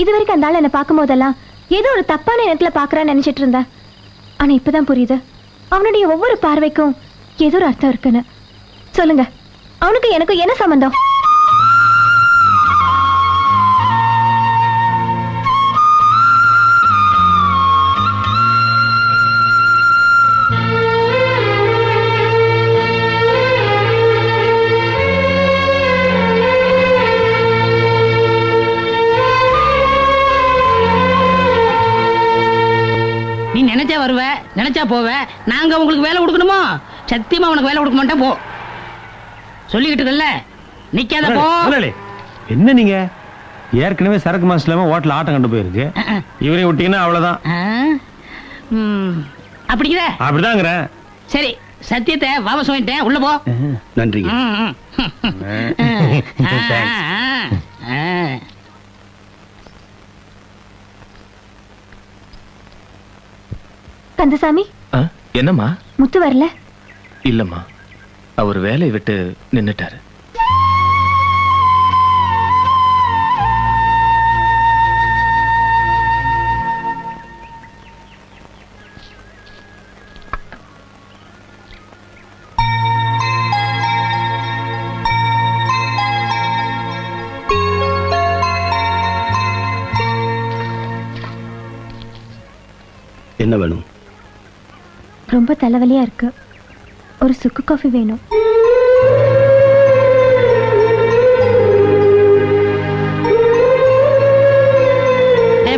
இது வரைக்கும் அந்த ஆள் என்னை பார்க்கும்போதெல்லாம் ஏதோ ஒரு தப்பான இடத்துல பார்க்கறான்னு நினைச்சிட்டு இருந்தேன். ஆனா இப்பதான் புரியுது. அவனுடைய ஒவ்வொரு பார்வைக்கும் ஏதோ ஒரு அர்த்தம் இருக்குன்னு. சொல்லுங்க. அவனுக்கு எனக்கு என்ன சம்பந்தம்? நினைச்சா போவ. நாங்க உங்களுக்கு வேலை கொடுக்கணுமோ? சத்தியமா உனக்கு வேலை கொடுக்க மாட்டேன் போ. சொல்லிக்கிட்டு இருக்கல நிக்காத போ. என்ன நீங்க? ஏற்கனவே சரக்கு மாசம் இல்லாம ஹோட்டல் ஆட்டம் கண்டு போயிருக்கு. இவரையும் விட்டீங்கன்னா அவ்வளவுதான். அப்படிங்கிற? அப்படிதாங்கிறேன் சரி சத்தியத்தை வாபஸ் வாங்கிட்டேன். உள்ள போ. நன்றிங்க. கந்தசாமி? ஆ, என்னம்மா? முத்து வரல. இல்லம்மா. அவர் வேலையை விட்டு நின்னுட்டாரு. என்ன வேணும்? ரொம்ப தலைவலியா இருக்கு. ஒரு சுக்கு காஃபி வேணும்.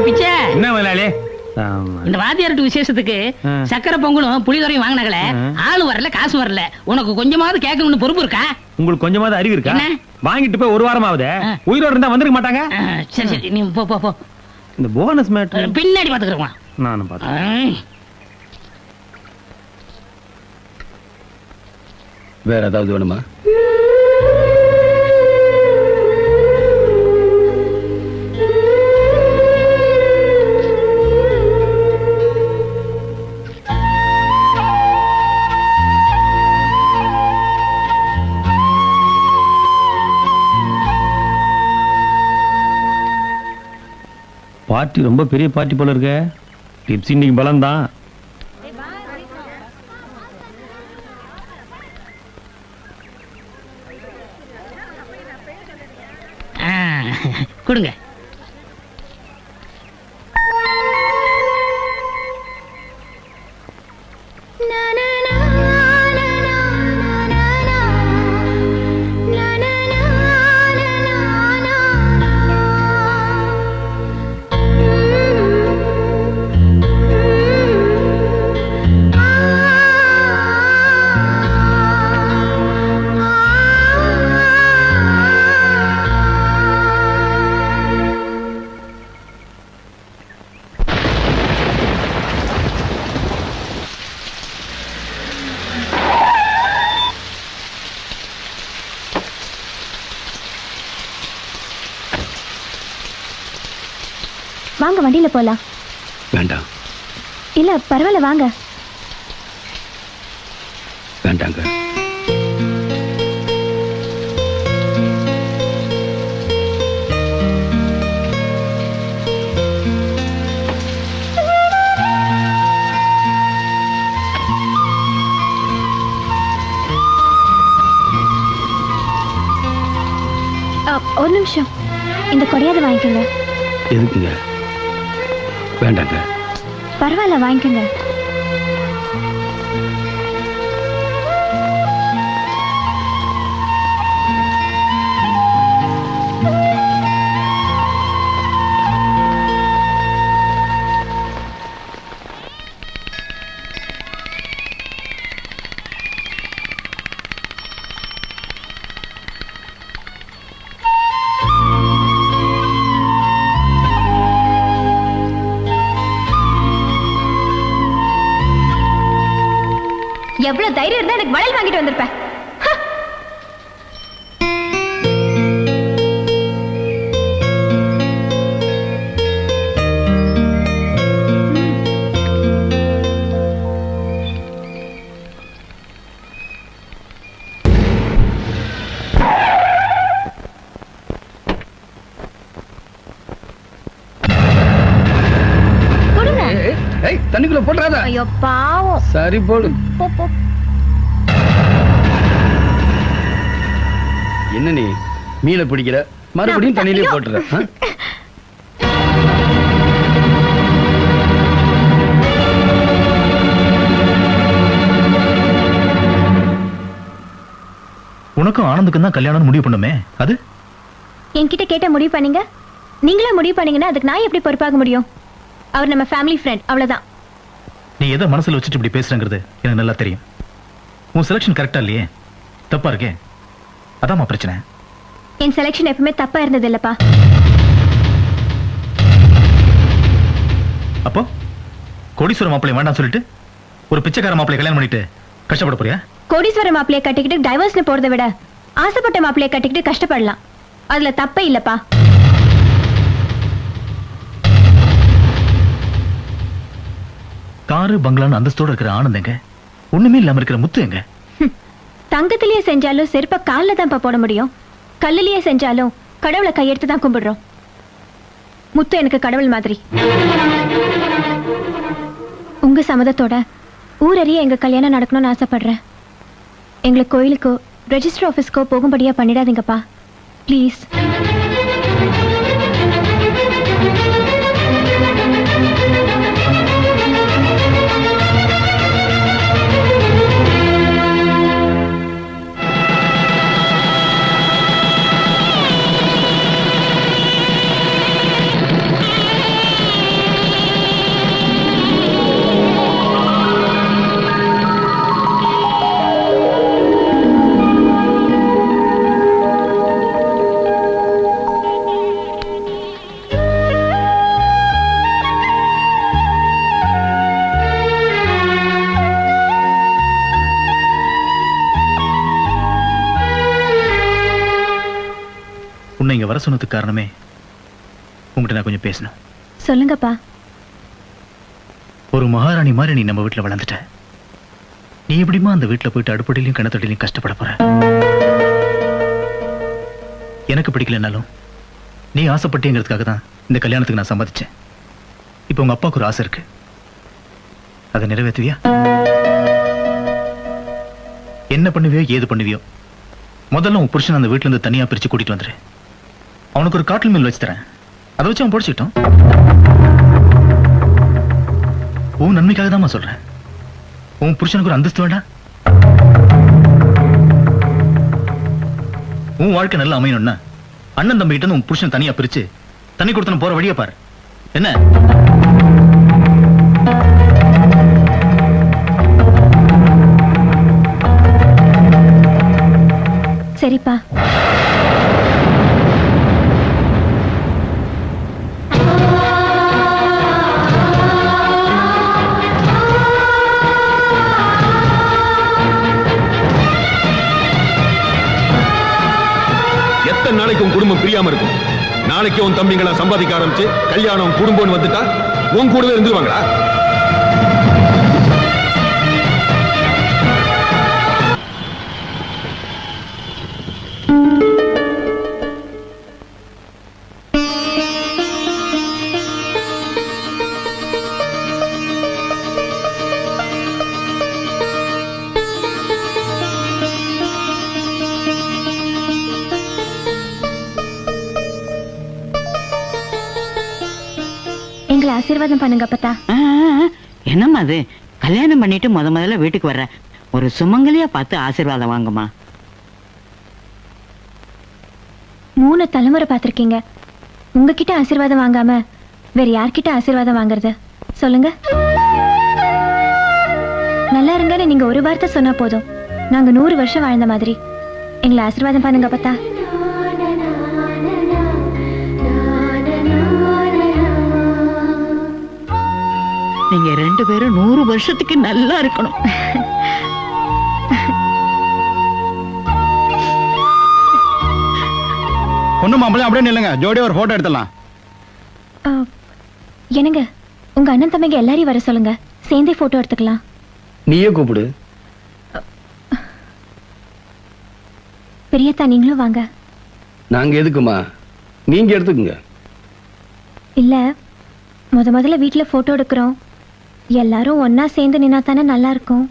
பிச்சை. என்ன முதலாளி. இந்த வாத்தியார்ட்டு விசேஷத்துக்கு. சக்கரை பொங்கலும் புளிதுறையும் வாங்கினாங்களே. ஆளு வரல காசு வரல. உனக்கு கொஞ்சமாவது கேட்கணும்னு பொறுப்பு இருக்கா? உங்களுக்கு கொஞ்சமாவது அறிவு இருக்கா? வாங்கிட்டு போய் ஒரு வாரம் ஆகுது. உயிரோட இருந்தா வந்திருக்க மாட்டாங்க? சரி சரி. நீ போ போ போ. இந்த போனஸ் மேட்ரு பின்னாடி பாத்துக்கிறோம் நானும் பார்த்தேன் வேற ஏதாவது வேணுமா? பார்ட்டி ரொம்ப பெரிய பார்ட்டி போல இருக்க. டிப்ஸ் இன்னைக்கு பலம் தான் வாங்க வண்டியில போலாம். வேண்டாம். இல்ல பரவாயில்ல வாங்க. வேண்டாங்க. ஒரு நிமிஷம். இந்த கொடையாத வாங்கிக்கோங்க. எதுக்குங்க? வேண்டாங்க. பரவாயில்ல வாங்கிக்கோங்க. தண்ணிக்குள்ள போட்டுறாத. ஐயோ பாவம். சரி போடு. என்ன நீ மீனை பிடிக்கிற? மறுபடியும் தண்ணியிலே. போட்டுற? உனக்கும் ஆனந்துக்கும் தான் கல்யாணம் முடிவு பண்ணுமே. அது? என்கிட்ட கேட்ட முடிவு பண்ணீங்க? நீங்களே முடிவு பண்ணீங்கன்னா அதுக்கு நான் எப்படி பொறுப்பாக முடியும்? அவர் நம்ம ஃபேமிலி ஃப்ரெண்ட் அவ்வளவுதான். நீ எதை மனசுல வச்சுட்டு இப்படி பேசுறங்கிறது எனக்கு நல்லா தெரியும். உன் செலக்ஷன் கரெக்டா இல்லையே? தப்பா இருக்கே? அதாம்மா பிரச்சனை. என் செலெக்ஷன் எப்பவுமே தப்பா இருந்தது இல்லப்பா. அப்போ கோடீஸ்வர மாப்பிள்ளை வேண்டாம் சொல்லிட்டு ஒரு பிச்சைக்கார மாப்பிள்ளை கல்யாணம் பண்ணிட்டு கஷ்டப்பட போறியா? கோடீஸ்வர மாப்பிளைய கட்டிக்கிட்டு டைவர்ஸ்னு போறதை விட ஆசைப்பட்ட மாப்பிளைய கட்டிக்கிட்டு கஷ்டப்படலாம். அதுல தப்பே இல்லப்பா. காரு பங்களான்னு அந்தஸ்தோட இருக்கிற ஆனந்தங்க ஒண்ணுமே இல்லாம இருக்கிற முத்து எங்க? தங்கத்திலேயே செஞ்சாலும் செருப்ப கால்ல தான்ப்பா போட முடியும். கல்லுலயே செஞ்சாலும் கடவுளை கையெடுத்து தான் கும்பிடுறோம். முத்து எனக்கு கடவுள் மாதிரி. உங்க சம்மதத்தோட ஊரறிய எங்க கல்யாணம் நடக்கணும்னு ஆசைப்படுறேன். எங்களை கோயிலுக்கோ ரெஜிஸ்டர் ஆஃபீஸ்க்கோ போகும்படியா பண்ணிடாதீங்கப்பா. ப்ளீஸ் சொன்னதுக்கு காரணமே உங்ககிட்ட நான் கொஞ்சம் பேசணும் சொல்லுங்கப்பா. ஒரு மகாராணி மாதிரி நீ நம்ம வீட்டுல வளர்ந்துட்ட. நீ எப்படிமா அந்த வீட்டுல போயிட்டு அடுப்படிலையும் கிணத்தடிலையும் கஷ்டப்பட போற? எனக்கு பிடிக்கலனாலும் நீ ஆசைப்பட்டேங்கிறதுக்காக தான் இந்த கல்யாணத்துக்கு நான் சம்மதிச்சேன். இப்போ உங்க அப்பாவுக்கு ஒரு ஆசை இருக்கு. அதை நிறைவேற்றுவியா? என்ன பண்ணுவியோ ஏது பண்ணுவியோ முதல்ல உன் புருஷன் அந்த வீட்டுல இருந்து தனியா பிரிச்சு கூட்டிட்டு வந்துரு. அவனுக்கு ஒரு காட்டில் மில் வச்சு தரேன். அதை வச்சு அவன் பொடிச்சுக்கிட்டோம் உன் நன்மைக்காக தான் சொல்றேன். உன் புருஷனுக்கு ஒரு அந்தஸ்து வேண்டாம் உன் வாழ்க்கை நல்லா அமையணும்னா அண்ணன் தம்பிகிட்ட இருந்து உன் புருஷன் தனியா பிரிச்சு தண்ணி கொடுத்தன போற வழியை பாரு. என்ன? உன் குடும்பம் பிரியாம இருக்கும். நாளைக்கு உன் தம்பிங்களை சம்பாதிக்க ஆரம்பிச்சு கல்யாணம் குடும்பம்னு வந்துட்டா உன் கூடவே இருந்துருவாங்களா? ஆசீர்வாதம் பண்ணுங்க அப்பத்தா. என்னம்மா அது? கல்யாணம் பண்ணிட்டு முத முதல்ல வீட்டுக்கு வர்ற. ஒரு சுமங்கலியா பார்த்து ஆசீர்வாதம் வாங்கம்மா மூணு தலைமுறை பார்த்திருக்கீங்க. உங்ககிட்ட ஆசீர்வாதம் வாங்காம வேற யார்கிட்ட ஆசீர்வாதம் வாங்குறது? சொல்லுங்க. நல்லா இருங்கன்னு நீங்க ஒரு வார்த்தை சொன்னா போதும். நாங்க நூறு வருஷம் வாழ்ந்த மாதிரி. எங்களை ஆசீர்வாதம் பண்ணுங்க அப்பத்தா. நீங்க ரெண்டு பேரும் நூறு வருஷத்துக்கு நல்லா இருக்கணும். ஒன்றும் மாப்பிள்ளை அப்படியே நில்லுங்க. ஜோடியா ஒரு ஃபோட்டோ எடுத்துடலாம். என்னங்க? உங்க அண்ணன் தம்பிங்க எல்லாரையும் வர சொல்லுங்க. சேர்ந்தே போட்டோ எடுத்துக்கலாம். நீயே கூப்பிடு. பெரியத்தா நீங்களும் வாங்க. நாங்க எதுக்குமா? நீங்க எடுத்துக்குங்க. இல்ல முத முதல்ல வீட்ல போட்டோ எடுக்கிறோம். எல்லாரும் ஒன்னா சேர்ந்து நின்னா தானே நல்லா இருக்கும்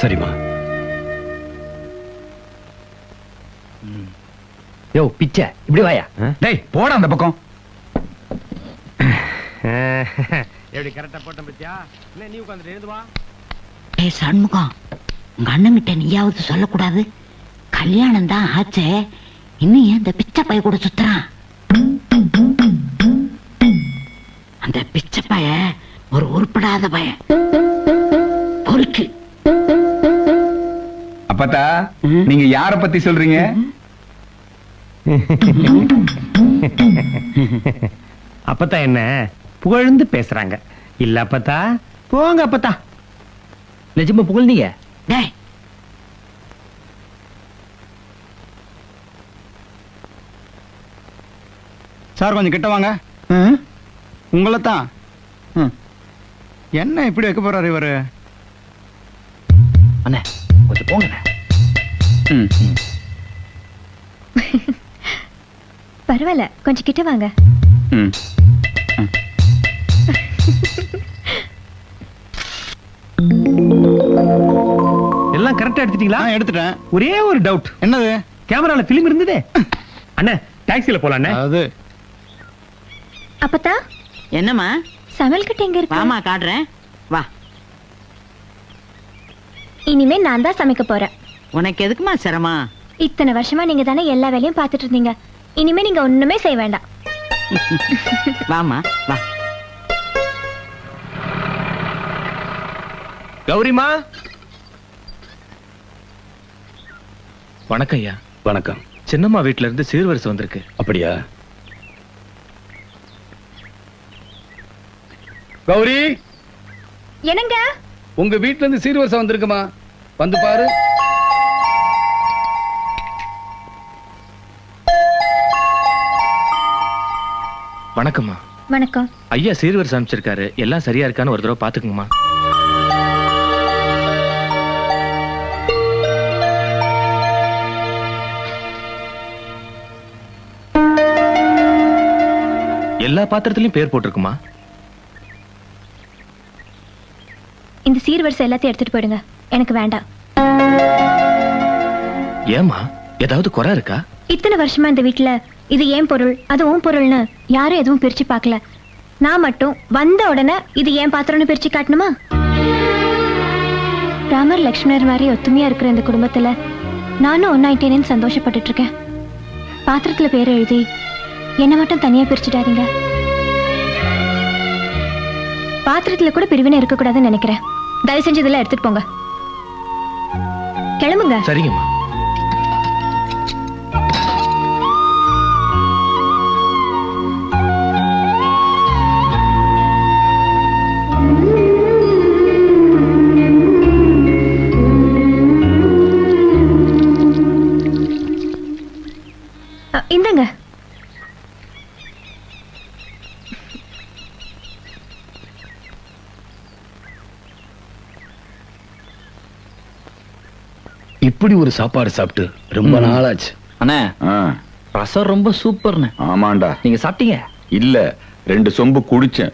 சரிம்மா. யோ பிச்சை இப்படி வாயா. டேய் போடா அந்த பக்கம். எப்படி கரெக்டா போட்டேன் பத்தியா? இல்ல நீ உட்காந்துட்டு எழுந்து வா. ஏய் சண்முகம் உங்க அண்ணன் கிட்ட நீயாவது சொல்லக்கூடாது. கல்யாணம் தான் ஆச்சே. இன்னும் ஏன் இந்த பிச்சை பைய கூட சுத்துறான்? ஒரு உருப்படாத பையன் பொறுக்கு. அப்பத்தா நீங்க யார பத்தி சொல்றீங்க? அப்பத்தா என்ன? புகழ்ந்து பேசுறாங்க. இல்ல அப்பத்தா? போங்க அப்பத்தா. நிஜமா புகழ்ந்தீங்க? சார் கொஞ்சம் கிட்ட வாங்க. உங்களை தான் என்ன இப்படி வைக்க போறாரு இவரு? அண்ணே கொஞ்சம் போங்க பரவாயில்ல கொஞ்சம் கிட்ட வாங்க. எல்லாம் கரெக்டா எடுத்துட்டீங்களா? நான் எடுத்துட்டேன். ஒரே ஒரு டவுட் என்னது? கேமரால பிலிம் இருந்ததே? அண்ணே டாக்ஸில போலாம் அண்ணே அது. அப்பத்தா? என்னம்மா? சமையல் கட்டு எங்க இருக்கு? வாமா காட்டுறேன். வா. இனிமே நான் தான் சமைக்க போறேன். உனக்கு எதுக்குமா சிரமம்? இத்தனை வருஷமா நீங்க தானே எல்லா வேலையும் பார்த்துட்டு இருந்தீங்க. இனிமே நீங்க ஒண்ணுமே செய்ய வேண்டாம். வாமா வா. கௌரிமா? வணக்கம் ஐயா. வணக்கம். சின்னம்மா வீட்ல இருந்து சீர்வரிசை வந்திருக்கு. அப்படியா? கௌரி என்னங்க? உங்க வீட்ல இருந்து சீர்வரிசை வந்திருக்குமா? வந்து பாரு. வணக்கம்மா. வணக்கம். ஐயா சீர்வரிசை அமைச்சிருக்காரு எல்லாம் சரியா இருக்கான்னு ஒரு தடவை பாத்துக்குங்கம்மா எல்லா பாத்திரத்திலயும் பேர் போட்டிருக்குமா? சீர்வரிசை எல்லாத்தையும் எடுத்துட்டு போயிடுங்க. எனக்கு வேண்டாம். ஏமா ஏதாவது குறை இருக்கா? இத்தனை வருஷமா இந்த வீட்ல இது ஏன் பொருள் அது உன் பொருள்னு யாரும் எதுவும் பிரிச்சு பார்க்கல. நான் மட்டும் வந்த உடனே இது ஏன் பாத்திரம்னு பிரிச்சு காட்டணுமா? ராமர் லக்ஷ்மணர் மாதிரி ஒத்துமையா இருக்கிற இந்த குடும்பத்துல நானும் ஒன்னாயிட்டேனேன்னு சந்தோஷப்பட்டுட்டு இருக்கேன் பாத்திரத்துல பேர் எழுதி என்ன மட்டும் தனியா பிரிச்சுடாதீங்க. பாத்திரத்துல கூட பிரிவினை இருக்கக்கூடாதுன்னு நினைக்கிறேன். தயவு செஞ்சதெல்லாம் எடுத்துட்டு போங்க. கிளம்புங்க. சரிங்கம்மா. இப்படி ஒரு சாப்பாடு சாப்பிட்டு ரொம்ப நாளாச்சு. அண்ணே ரசம் ரொம்ப சூப்பர்ண்ணே. ஆமாண்டா. நீங்க சாப்பிட்டீங்க? இல்ல ரெண்டு சொம்பு குடிச்சேன்.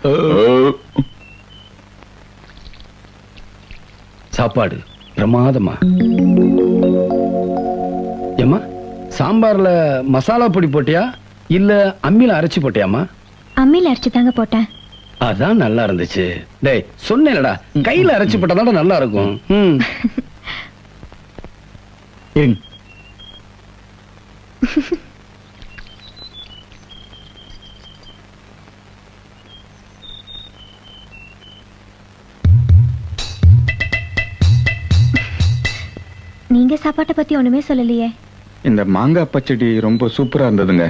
சாப்பாடு பிரமாதமா? ஏம்மா சாம்பார்ல மசாலா பொடி போட்டியா? இல்ல அம்மியில அரைச்சு போட்டியாமா அம்மியில் அரைச்சு தாங்க போட்டேன். அதான் நல்லா இருந்துச்சு. டேய் சொன்னேன்லடா. கையில அரைச்சு போட்டாதான் நல்லா இருக்கும். இருங்க நீங்க சாப்பாட்டை பத்தி ஒண்ணுமே சொல்லலையே. இந்த மாங்காய் பச்சடி ரொம்ப சூப்பரா இருந்ததுங்க.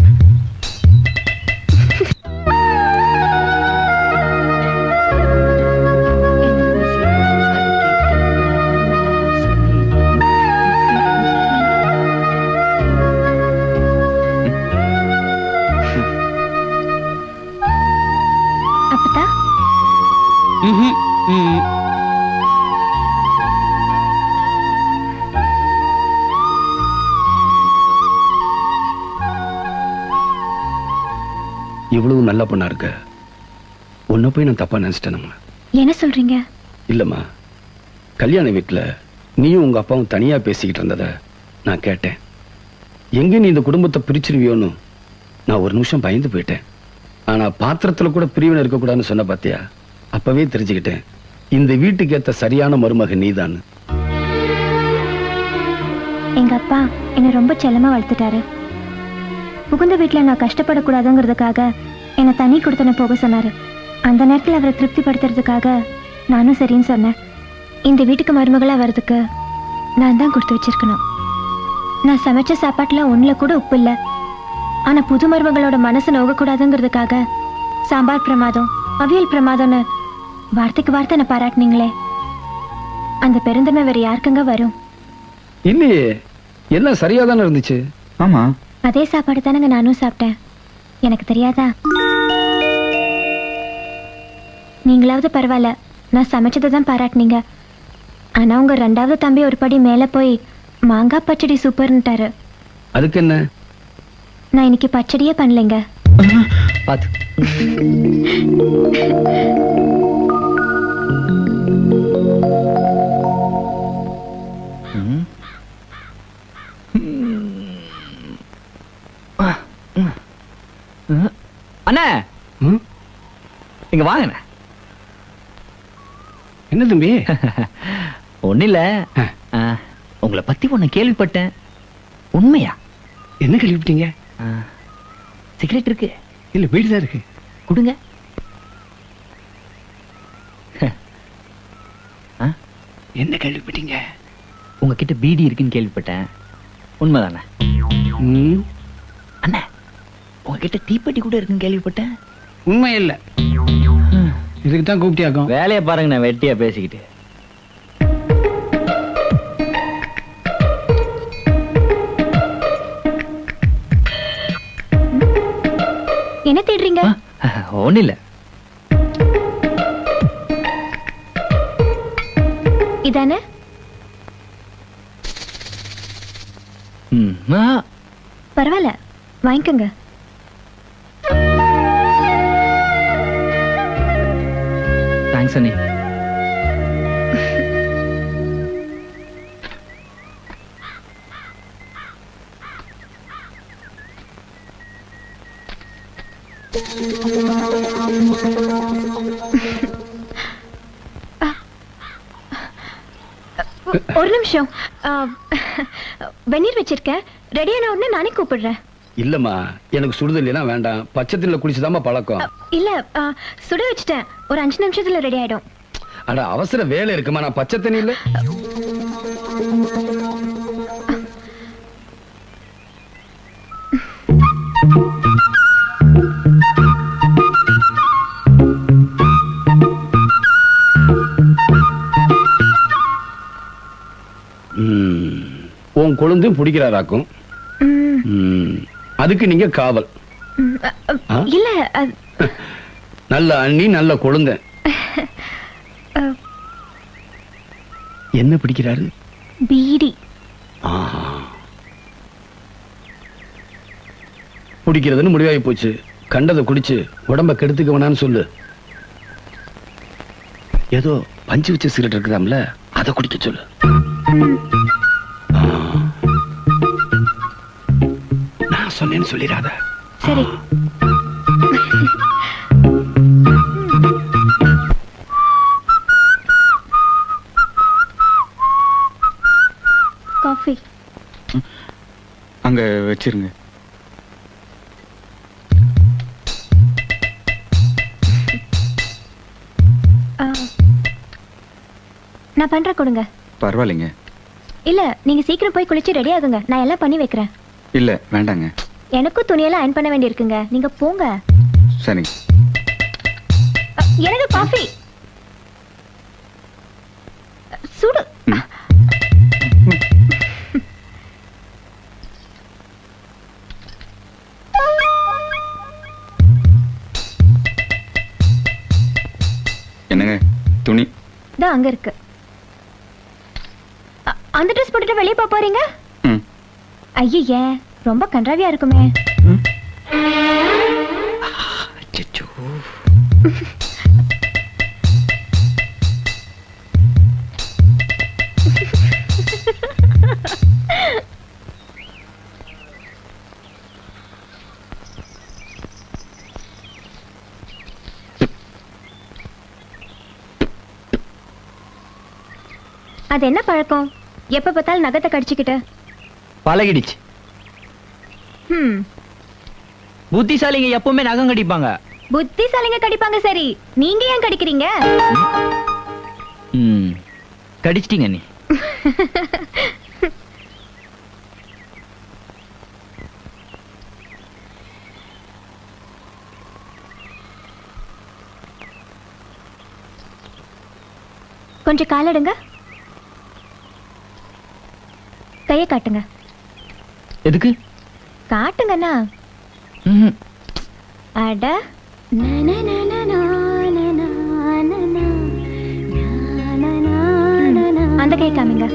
உன்னை போய் நான் தப்பா நினைச்சிட்டேனம்மா. என்ன சொல்றீங்க? இல்லம்மா. கல்யாண வீட்டுல நீயும் உங்க அப்பாவும் தனியா பேசிக்கிட்டு இருந்தத நான் கேட்டேன். எங்க நீ இந்த குடும்பத்தை பிரிச்சிருவியோன்னு நான் ஒரு நிமிஷம் பயந்து போயிட்டேன். ஆனா பாத்திரத்துல கூட பிரிவினை இருக்கக்கூடாதுன்னு சொன்ன பாத்தியா? அப்பவே தெரிஞ்சுக்கிட்டேன். இந்த வீட்டுக்கு ஏத்த சரியான மருமக நீதான்னு. எங்க அப்பா என்னை ரொம்ப செல்லமா வளர்த்துட்டாரு. புகுந்த வீட்டுல நான் கஷ்டப்படக்கூடாதுங்கிறதுக்காக என்னை தனி கொடுத்தன போக சொன்னாரு. அந்த நேரத்துல அவரை திருப்திப்படுத்துறதுக்காக நானும் சரின்னு சொன்னேன். இந்த வீட்டுக்கு மருமகளா வர்றதுக்கு நான் தான் கொடுத்து வச்சிருக்கணும். நான் சமைச்ச சாப்பாட்டுல ஒண்ணுல கூட உப்பு இல்ல. ஆனா புது மருமகளோட மனசு நோகக்கூடாதுங்கிறதுக்காக சாம்பார் பிரமாதம் அவியல் பிரமாதம்னு வார்த்தைக்கு வார்த்தை என்ன பாராட்டுனீங்களே. அந்த பெருந்தன்மை வேற யாருக்குங்க வரும்? இல்லையே எல்லாம் சரியா தானே இருந்துச்சு? ஆமா. அதே சாப்பாடு தானங்க நானும் சாப்பிட்டேன். எனக்கு தெரியாதா? நீங்களாவது பரவாயில்ல நான் சமைச்சதை தான் பாராட்டினீங்க ஆனா உங்க ரெண்டாவது தம்பி ஒரு படி மேல போய் மாங்காய் பச்சடி சூப்பர்ன்ட்டாரு அதுக்கு என்ன நான் இன்னைக்கு பச்சடியே பண்ணலைங்க. ம். அண்ணே? இங்க வாங்கண்ணே என்ன தம்பி? ஒன்னும் இல்ல உங்களை பத்தி ஒண்ணு கேள்விப்பட்டேன். உண்மையா? என்ன கேள்விப்பட்டீங்க? சிகரெட் இருக்கு. இல்ல வீடு தான் இருக்கு. கொடுங்க. என்ன கேள்விப்பட்டீங்க? உங்ககிட்ட பீடி இருக்குன்னு கேள்விப்பட்டேன். உண்மைதானே? அண்ணா உங்ககிட்ட தீப்பெட்டி கூட இருக்குன்னு கேள்விப்பட்டேன். உண்மை இல்ல. இதுக்கு தான் கூப்பிட்டியாக்கும். வேலையை பாருங்க நான் வெட்டியா பேசிக்கிட்டு. என்ன தேடுறீங்க? ஒன்னும் இல்ல இதானே? பரவாயில்ல வாங்கிக்கோங்க. சனி ஒரு நிமிஷம். வெந்நீர் வச்சிருக்கேன். ரெடியான உடனே நானே கூப்பிடுறேன். இல்லம்மா எனக்கு சுடுதல் எல்லாம் வேண்டாம். பச்சை தண்ணில குளிச்சுதாம்மா பழக்கம். இல்ல சுட வச்சிட்டேன். ஒரு அஞ்சு நிமிஷத்துல ரெடி ஆயிடும். அட அவசர வேலை இருக்குமா? நான் பச்சை தண்ணி இல்ல ம், உன் கொழுந்தும் பிடிக்கிறாராக்கும். ம், ம், அதுக்கு நீங்க காவல்? இல்ல நல்ல அண்ணி நல்ல கொழுந்த. என்ன பிடிக்கிறாரு? பீடி. ஆஹா. குடிக்கிறதுன்னு முடிவாகி போச்சு. கண்டதை குடிச்சு உடம்ப கெடுத்துக்க வேணாம்னு சொல்லு. ஏதோ பஞ்சு வச்ச சிகரெட் இருக்குதாம்ல அதை குடிக்க சொல்லு. நான் சொன்னேன்னு சொல்லிடாத. சரி. காஃபி. அங்க வச்சிருங்க. ஆ, நான் பண்றேன் கொடுங்க. பரவாயில்லைங்க. இல்ல நீங்க சீக்கிரம் போய் குளிச்சு ரெடி ஆகுங்க. நான் எல்லாம் பண்ணி வைக்கிறேன். இல்ல வேண்டாங்க. எனக்கும் துணியெல்லாம் அயன் பண்ண வேண்டியிருக்குங்க. நீங்க போங்க. சரிங்க எனக்கு காஃபி சுடு. என்னங்க? துணி. தான் அங்க இருக்கு. அ, அந்த ட்ரெஸ் போட்டுட்டு வெளியே போறீங்க? ஐயே ரொம்ப கன்றாவியா இருக்குமே. அது என்ன பழக்கம்? எப்ப பார்த்தாலும் நகத்தை கடிச்சுக்கிட்டு. பழகிடுச்சு. புத்திசாலிங்க எப்பவுமே நகம் கடிப்பாங்க. புத்திசாலிங்க கடிப்பாங்க சரி. நீங்க ஏன் கடிக்கிறீங்க? கடிச்சிட்டீங்க நீ. கொஞ்சம் காலடுங்க கைய காட்டுங்க. எதுக்கு? காட்டுங்கண்ணா. அட அந்த கை காமிங்க.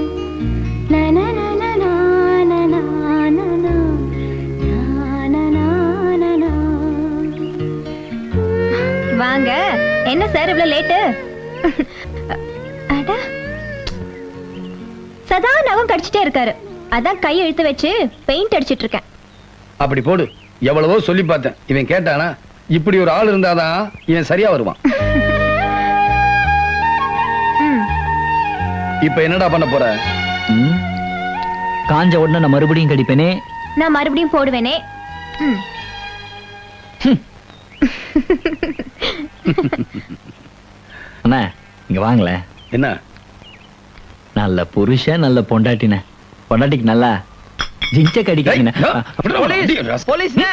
வாங்க என்ன சார் இவ்வளவு லேட்டு? அட. சதா நகம் கடிச்சிட்டே இருக்காரு. அதான் கை இழுத்து வச்சு பெயிண்ட் அடிச்சிட்டு இருக்கேன். அப்படி போடு. எவ்வளவோ சொல்லி பார்த்தேன். இவன் கேட்டானா இப்படி ஒரு ஆள் இருந்தாதான் இவன் சரியா வருவான். இப்ப என்னடா பண்ண போற. காஞ்ச உடனே நான் மறுபடியும் கடிப்பேனே. நான் மறுபடியும் போடுவேனே. அண்ணா இங்க வாங்களேன். என்ன? நல்ல புருஷன் நல்ல பொண்டாட்டின பொண்டாட்டிக்கு நல்லா ஜிஞ்ச அப்படிதான் போலீஸ். போலீஸ்ண்ணே